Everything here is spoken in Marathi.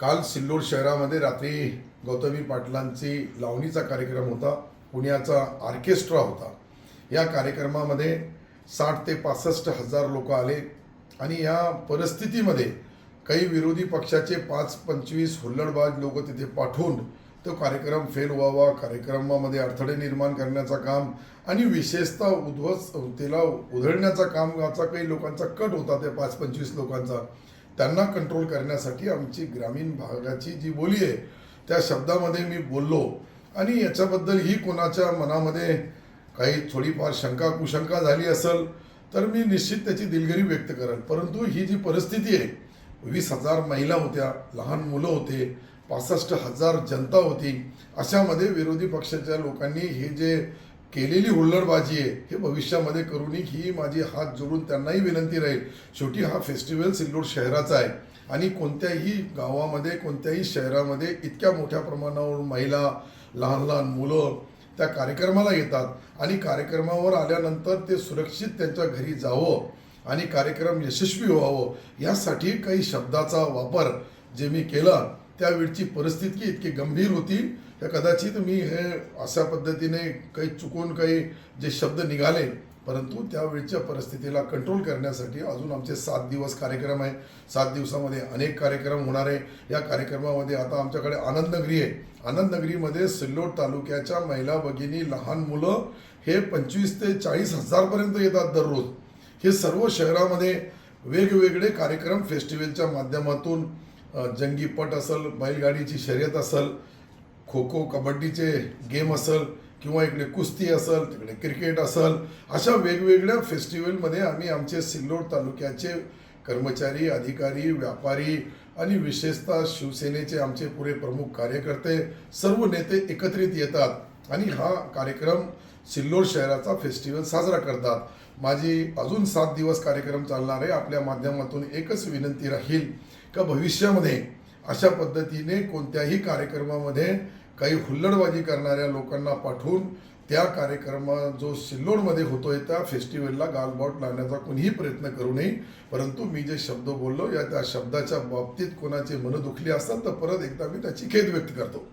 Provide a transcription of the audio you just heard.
काल सिल्लोड शहरामध्ये रात्री गौतमी पाटलांची लावणीचा कार्यक्रम होता. पुण्याचा ऑर्केस्ट्रा होता. या कार्यक्रमामध्ये साठ ते पासष्ट हजार लोक आले आणि या परिस्थितीमध्ये काही विरोधी पक्षाचे पाच पंचवीस हुल्लडबाज लोक तिथे पाठवून तो कार्यक्रम फेल व्हावा कार्यक्रमामध्ये अडथळे निर्माण करण्याचा काम आणि विशेषतः उद्ध्वस्त उद्ध्वस्ततेला उधळण्याचा कामाचा काही लोकांचा कट होता त्या पाच पंचवीस लोकांचा. त्यांना कंट्रोल करण्यासाठी आमची ग्रामीण भागाची जी बोली आहे त्या शब्दामध्ये मी बोललो. आणि याच्याबद्दल ही कोणाच्या मनामध्ये काही थोडीफार शंका कुशंका झाली असेल तर मी निश्चित त्याची दिलगिरी व्यक्त करेन. परंतु ही जी परिस्थिती आहे वीस हजार महिला होत्या लहान मुलं होते पासष्ट हजार जनता होती अशामध्ये विरोधी पक्षाच्या लोकांनी हे जे केलेली हुल्लडबाजी आहे हे भविष्यामध्ये करून ही माझी हात जोडून त्यांनाही विनंती राहील. शेवटी हा फेस्टिवल सिल्लोड शहराचा आहे आणि कोणत्याही गावामध्ये कोणत्याही शहरामध्ये इतक्या मोठ्या प्रमाणावर महिला लहान लहान मुलं त्या कार्यक्रमाला येतात आणि कार्यक्रमावर आल्यानंतर ते सुरक्षित त्यांच्या घरी जावं आणि कार्यक्रम यशस्वी व्हावं यासाठी काही शब्दाचा वापर जे मी केला त्यावेळची परिस्थिती इतकी गंभीर होती तर कदाचित मी हे अशा पद्धतीने काही चुकून काही जे शब्द निघाले परंतु त्यावेळच्या परिस्थितीला कंट्रोल करण्यासाठी अजून आमचे सात दिवस कार्यक्रम आहे. सात दिवसामध्ये अनेक कार्यक्रम होणार आहे. या कार्यक्रमामध्ये आता आमच्याकडे आनंदनगरी आहे. आनंदनगरीमध्ये सिल्लोड तालुक्याच्या महिला भगिनी लहान मुलं हे पंचवीस ते चाळीस हजारपर्यंत येतात दररोज. हे सर्व शहरामध्ये वेगवेगळे कार्यक्रम फेस्टिवलच्या माध्यमातून जंगीपट असेल बैलगाडीची शर्यत असेल खो खो कबड्डीचे गेम असेल किंवा इकडे कुस्ती असेल तिकडे क्रिकेट असेल अशा वेगवेगळ्या फेस्टिवलमध्ये आम्ही आमचे सिल्लोड तालुक्याचे कर्मचारी अधिकारी व्यापारी आणि विशेषतः शिवसेनेचे आमचे पुरे प्रमुख कार्यकर्ते सर्व नेते एकत्रित येतात. आणि हा कार्यक्रम सिल्लोड शहराचा फेस्टिवल साजरा करतात. माझी अजून सात दिवस कार्यक्रम चालणार आहे. आपल्या माध्यमातून एकच विनंती राहील का भविष्यामध्ये अशा पद्धतीने कोणत्याही कार्यक्रमामध्ये काही हुल्लडबाजी करणाऱ्या लोकांना पाठवून त्या कार्यक्रमा जो सिल्लोडमध्ये होतोय त्या फेस्टिवलला गालबॉट लावण्याचा कोणीही प्रयत्न करू नये. परंतु मी जे शब्द बोललो या त्या शब्दाच्या बाबतीत कोणाचे मन दुखली असतात तर परत एकदा मी त्याची खेद व्यक्त करतो.